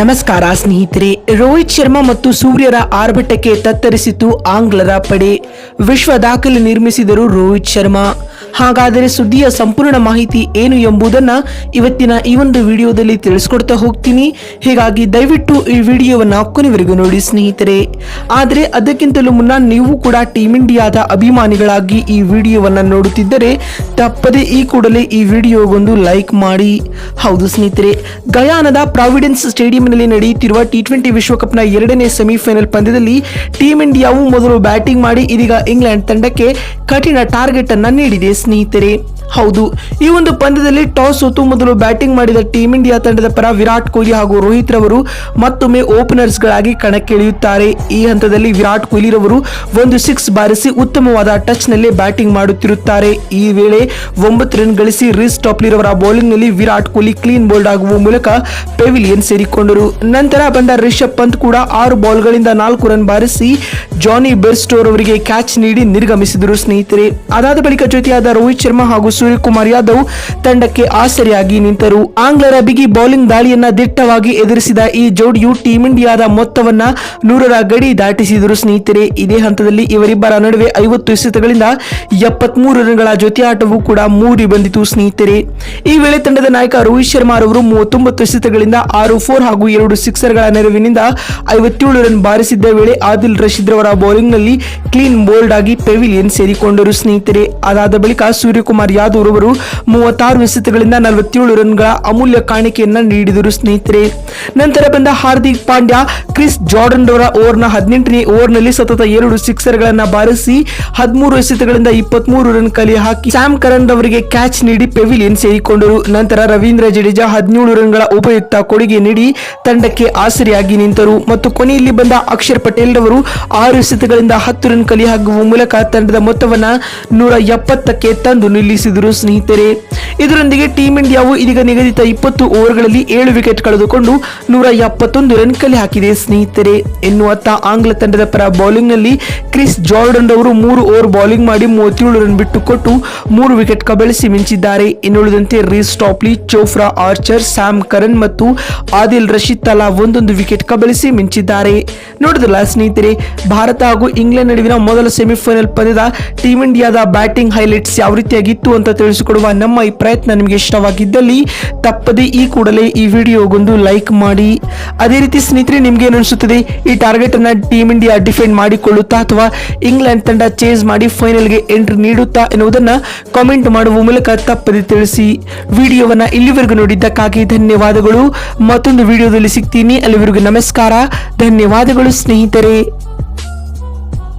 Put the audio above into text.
ನಮಸ್ಕಾರ ಸ್ನೇಹಿತರೆ, ರೋಹಿತ್ ಶರ್ಮಾ ಮತ್ತು ಸೂರ್ಯರ ಆರ್ಭಟಕ್ಕೆ ತತ್ತರಿಸಿತು ಆಂಗ್ಲರ ಪಡೆ. ವಿಶ್ವ ದಾಖಲೆ ನಿರ್ಮಿಸಿದರು ರೋಹಿತ್ ಶರ್ಮಾ. ಹಾಗಾದರೆ ಸುದ್ದಿಯ ಸಂಪೂರ್ಣ ಮಾಹಿತಿ ಏನು ಎಂಬುದನ್ನು ಇವತ್ತಿನ ಈ ಒಂದು ವಿಡಿಯೋದಲ್ಲಿ ತಿಳಿಸ್ಕೊಡ್ತಾ ಹೋಗ್ತೀನಿ. ಹೀಗಾಗಿ ದಯವಿಟ್ಟು ಈ ವಿಡಿಯೋವನ್ನು ಕೊನೆವರೆಗೂ ನೋಡಿ ಸ್ನೇಹಿತರೆ. ಆದರೆ ಅದಕ್ಕಿಂತಲೂ ಮುನ್ನ ನೀವು ಕೂಡ ಟೀಮ್ ಇಂಡಿಯಾದ ಅಭಿಮಾನಿಗಳಾಗಿ ಈ ವಿಡಿಯೋವನ್ನು ನೋಡುತ್ತಿದ್ದರೆ ತಪ್ಪದೆ ಈ ಕೂಡಲೇ ಈ ವಿಡಿಯೋಗೊಂದು ಲೈಕ್ ಮಾಡಿ. ಹೌದು ಸ್ನೇಹಿತರೆ, ಗಯಾನದ ಪ್ರಾವಿಡೆನ್ಸ್ ಸ್ಟೇಡಿಯಂನಲ್ಲಿ ನಡೆಯುತ್ತಿರುವ ಟಿ ಟ್ವೆಂಟಿ ವಿಶ್ವಕಪ್ನ ಎರಡನೇ ಸೆಮಿಫೈನಲ್ ಪಂದ್ಯದಲ್ಲಿ ಟೀಮ್ ಇಂಡಿಯಾವು ಮೊದಲು ಬ್ಯಾಟಿಂಗ್ ಮಾಡಿ ಇದೀಗ ಇಂಗ್ಲೆಂಡ್ ತಂಡಕ್ಕೆ ಕಠಿಣ ಟಾರ್ಗೆಟ್ ಅನ್ನು ನೀಡಿದೆ ಸ್ನೇಹಿತರೆ ಹೌದು. ಈ ಒಂದು ಪಂದ್ಯದಲ್ಲಿ ಟಾಸ್ ಸೋತು ಮೊದಲು ಬ್ಯಾಟಿಂಗ್ ಮಾಡಿದ ಟೀಮ್ ಇಂಡಿಯಾ ತಂಡದ ಪರ ವಿರಾಟ್ ಕೊಹ್ಲಿ ಹಾಗೂ ರೋಹಿತ್ ರವರು ಮತ್ತೊಮ್ಮೆ ಓಪನರ್ಸ್ ಗಳಾಗಿ ಕಣಕ್ಕಿಳಿಯುತ್ತಾರೆ. ಈ ಹಂತದಲ್ಲಿ ವಿರಾಟ್ ಕೊಹ್ಲಿ ರವರು ಒಂದು ಸಿಕ್ಸ್ ಬಾರಿಸಿ ಉತ್ತಮವಾದ ಟಚ್ನಲ್ಲಿ ಬ್ಯಾಟಿಂಗ್ ಮಾಡುತ್ತಿರುತ್ತಾರೆ. ಈ ವೇಳೆ ಒಂಬತ್ತು ರನ್ ಗಳಿಸಿ ರಿಸ್ ಬೌಲಿಂಗ್ನಲ್ಲಿ ವಿರಾಟ್ ಕೊಹ್ಲಿ ಕ್ಲೀನ್ ಬೋಲ್ಡ್ ಆಗುವ ಮೂಲಕ ಪೆವಿಲಿಯನ್ ಸೇರಿಕೊಂಡರು. ನಂತರ ಬಂದ ರಿಷಬ್ ಪಂತ್ ಕೂಡ ಆರು ಬಾಲ್ಗಳಿಂದ ನಾಲ್ಕು ರನ್ ಬಾರಿಸಿ ಜಾನಿ ಬೆರ್ಸ್ಟೋರ್ ಅವರಿಗೆ ಕ್ಯಾಚ್ ನೀಡಿ ನಿರ್ಗಮಿಸಿದರು ಸ್ನೇಹಿತರೆ. ಅದಾದ ಬಳಿಕ ಜೊತೆಯಾದ ರೋಹಿತ್ ಶರ್ಮಾ ಹಾಗೂ ಸೂರ್ಯಕುಮಾರ್ ಯಾದವ್ ತಂಡಕ್ಕೆ ಆಸರೆಯಾಗಿ ನಿಂತರು. ಆಂಗ್ಲರ ಬಿಗಿ ಬೌಲಿಂಗ್ ದಾಳಿಯನ್ನ ದಿಟ್ಟವಾಗಿ ಎದುರಿಸಿದ ಈ ಜೋಡಿಯು ಟೀಂ ಇಂಡಿಯಾದ ಮೊತ್ತವನ್ನ ನೂರರ ಗಡಿ ದಾಟಿಸಿದರು. ಸ್ನೇಹಿತರೆ, ಇದೇ ಹಂತದಲ್ಲಿ ಇವರಿಬ್ಬರ ನಡುವೆ ಐವತ್ತು ಎಸೆತಗಳಿಂದ ಎಪ್ಪತ್ಮೂರು ರನ್ಗಳ ಜೊತೆಯಾಟವು ಕೂಡ ಮೂಡಿ ಬಂದಿತು ಸ್ನೇಹಿತರೆ. ಈ ವೇಳೆ ತಂಡದ ನಾಯಕ ರೋಹಿತ್ ಶರ್ಮಾ ಅವರು ಮೂವತ್ತೊಂಬತ್ತು ಎಸೆತಗಳಿಂದ ಆರು, ಫೋರ್ ಹಾಗೂ ಎರಡು ಸಿಕ್ಸರ್ಗಳ ನೆರವಿನಿಂದ ಐವತ್ತೇಳು ರನ್ ಬಾರಿಸಿದ್ದ ವೇಳೆ ಆದಿಲ್ ರಶೀದ್ ರವರ ಬೌಲಿಂಗ್ನಲ್ಲಿ ಕ್ಲೀನ್ ಬೋಲ್ಡ್ ಆಗಿ ಪೆವಿಲಿಯನ್ ಸೇರಿಕೊಂಡರು ಸ್ನೇಹಿತರೆ. ಅದಾದ ಬಳಿಕ ಸೂರ್ಯಕುಮಾರ್ ಯಾದವ್ ರವರು ಮೂವತ್ತಾರು ಎಸೆತಗಳಿಂದ ನಲವತ್ತೇಳು ರನ್ಗಳ ಅಮೂಲ್ಯ ಕಾಣಿಕೆಯನ್ನ ನೀಡಿದರು ಸ್ನೇಹಿತರೆ. ನಂತರ ಬಂದ ಹಾರ್ದಿಕ್ ಪಾಂಡ್ಯ ಕ್ರಿಸ್ ಜಾರ್ಡನ್ ರವರ ಓವರ್ನ ಹದಿನೆಂಟನೇ ಓವರ್ನಲ್ಲಿ ಸತತ ಎರಡು ಸಿಕ್ಸರ್ಗಳನ್ನು ಬಾರಿಸಿ ಹದಿಮೂರು ಎಸೆತಗಳಿಂದ ಇಪ್ಪತ್ಮೂರು ರನ್ ಕಲೆ ಹಾಕಿ ಸ್ಯಾಮ್ ಕರನ್ ರವರಿಗೆ ಕ್ಯಾಚ್ ನೀಡಿ ಪೆವಿಲಿಯನ್ ಸೇರಿಕೊಂಡರು. ನಂತರ ರವೀಂದ್ರ ಜಡೇಜಾ ಹದಿನೇಳು ರನ್ಗಳ ಉಪಯುಕ್ತ ಕೊಡುಗೆ ನೀಡಿ ತಂಡಕ್ಕೆ ಆಸರೆಯಾಗಿ ನಿಂತರು. ಮತ್ತು ಕೊನೆಯಲ್ಲಿ ಬಂದ ಅಕ್ಷರ್ ಪಟೇಲ್ ರವರು ಆರು ಎಸೆತಗಳಿಂದ ಹತ್ತು ರನ್ ಕಲಿ ಹಾಕುವ ಮೂಲಕ ತಂಡದ ಮೊತ್ತವನ್ನು ನೂರ ಎಪ್ಪತ್ತಕ್ಕೆ ತಂದು ನಿಲ್ಲಿಸಿದರು. ಸ್ನೇಹಿತರೆ ಇದರೊಂದಿಗೆ ಟೀಂ ಇಂಡಿಯಾವು ಇದೀಗ ನಿಗದಿತ ಇಪ್ಪತ್ತು ಓವರ್ಗಳಲ್ಲಿ ಏಳು ವಿಕೆಟ್ ಕಳೆದುಕೊಂಡು ನೂರ ಎಪ್ಪತ್ತೊಂದು ರನ್ ಕಲೆ ಹಾಕಿದೆ. ಸ್ನೇಹಿತರೆ, ಎನ್ನುವತ್ತ ಆಂಗ್ಲ ತಂಡದ ಪರ ಬೌಲಿಂಗ್ನಲ್ಲಿ ಕ್ರಿಸ್ ಜಾರ್ಡನ್ ರವರು ಮೂರು ಓವರ್ ಬೌಲಿಂಗ್ ಮಾಡಿ ಮೂವತ್ತೇಳು ರನ್ ಬಿಟ್ಟುಕೊಟ್ಟು ಮೂರು ವಿಕೆಟ್ ಕಬಳಿಸಿ ಮಿಂಚಿದ್ದಾರೆ. ಇನ್ನುಳಿದಂತೆ Reece Topley Jofra Archer, Sam Curran ಮತ್ತು ಆದಿಲ್ ರಶೀದ್ ತಲಾ ಒಂದೊಂದು ವಿಕೆಟ್ ಕಬಳಿಸಿ ಮಿಂಚಿದ್ದಾರೆ. ನೋಡಿದ್ರಲ್ಲ ಸ್ನೇಹಿತರೆ, ಭಾರತ ಹಾಗೂ ಇಂಗ್ಲೆಂಡ್ ನಡುವಿನ ಮೊದಲ ಸೆಮಿಫೈನಲ್ ಪಂದ್ಯದ ಟೀಮ್ ಇಂಡಿಯಾದ ಬ್ಯಾಟಿಂಗ್ ಹೈಲೈಟ್ಸ್ ಯಾವ ರೀತಿಯಾಗಿತ್ತು ಅಂತ ತಿಳಿಸಿಕೊಡುವ ನಮ್ಮ ಈ ಪ್ರಯತ್ನ ನಿಮಗೆ ಇಷ್ಟವಾಗಿದ್ದಲ್ಲಿ ತಪ್ಪದೆ ಈ ಕೂಡಲೇ ಈ ವಿಡಿಯೋಗೊಂದು ಲೈಕ್ ಮಾಡಿ. ಅದೇ ರೀತಿ ಸ್ನೇಹಿತರೆ, ನಿಮ್ಗೆ ಏನು ಈ ಟಾರ್ಗೆಟ್ ಅನ್ನ ಟೀಮ್ ಇಂಡಿಯಾ ಡಿಫೆಂಡ್ ಮಾಡಿಕೊಳ್ಳುತ್ತಾ ಅಥವಾ ಇಂಗ್ಲೆಂಡ್ ತಂಡ ಚೇಸ್ ಮಾಡಿ ಫೈನಲ್ಗೆ ಎಂಟ್ರಿ ನೀಡುತ್ತಾ ಎನ್ನುವುದನ್ನ ಕಾಮೆಂಟ್ ಮಾಡುವ ಮೂಲಕ ತಪ್ಪದೆ ತಿಳಿಸಿ. ವಿಡಿಯೋವನ್ನ ಇಲ್ಲಿವರೆಗೂ ನೋಡಿದ್ದಕ್ಕಾಗಿ ಧನ್ಯವಾದಗಳು. ಮತ್ತೊಂದು ವಿಡಿಯೋದಲ್ಲಿ ಸಿಗ್ತೀನಿ. ಅಲ್ಲಿವರೆಗೂ ನಮಸ್ಕಾರ. ಧನ್ಯವಾದಗಳು ಸ್ನೇಹಿತರೆ.